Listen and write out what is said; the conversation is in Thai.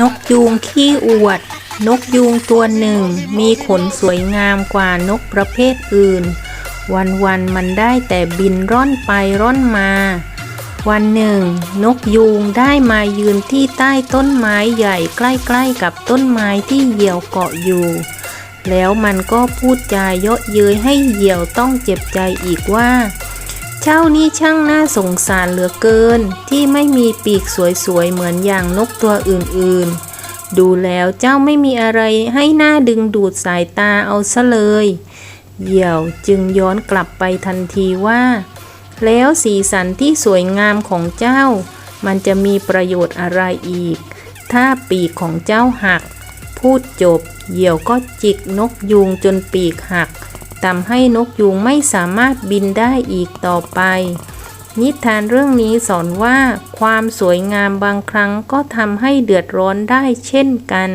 นกยูงขี้อวด นกยูงตัวหนึ่ง มีขนสวยงามกว่านกประเภทอื่น วันวันมันได้แต่บินร่อนไปร่อนมา วันหนึ่ง นกยูงได้มายืนที่ใต้ต้นไม้ใหญ่ใกล้ๆกับต้นไม้ที่เหยี่ยวเกาะอยู่ แล้วมันก็พูดจาเยาะเย้ยให้เหยี่ยวต้องเจ็บใจอีกว่า เจ้านี่ช่างน่าสงสารเหลือเกิน ที่ไม่มีปีกสวยๆเหมือนอย่างนกตัวอื่นๆ ดูแล้วเจ้าไม่มีอะไรให้หน้าดึงดูดสายตาเอาซะเลย เหยี่ยวจึงย้อนกลับไปทันทีว่า แล้วสีสันที่สวยงามของเจ้า มันจะมีประโยชน์อะไรอีก ถ้าปีกของเจ้าหัก พูดจบ เหยี่ยวก็จิกนกยูงจนปีกหัก ทำให้นกยูงไม่สามารถบินได้อีกต่อไป นิทานเรื่องนี้สอนว่า ความสวยงามบางครั้งก็ทำให้เดือดร้อนได้เช่นกัน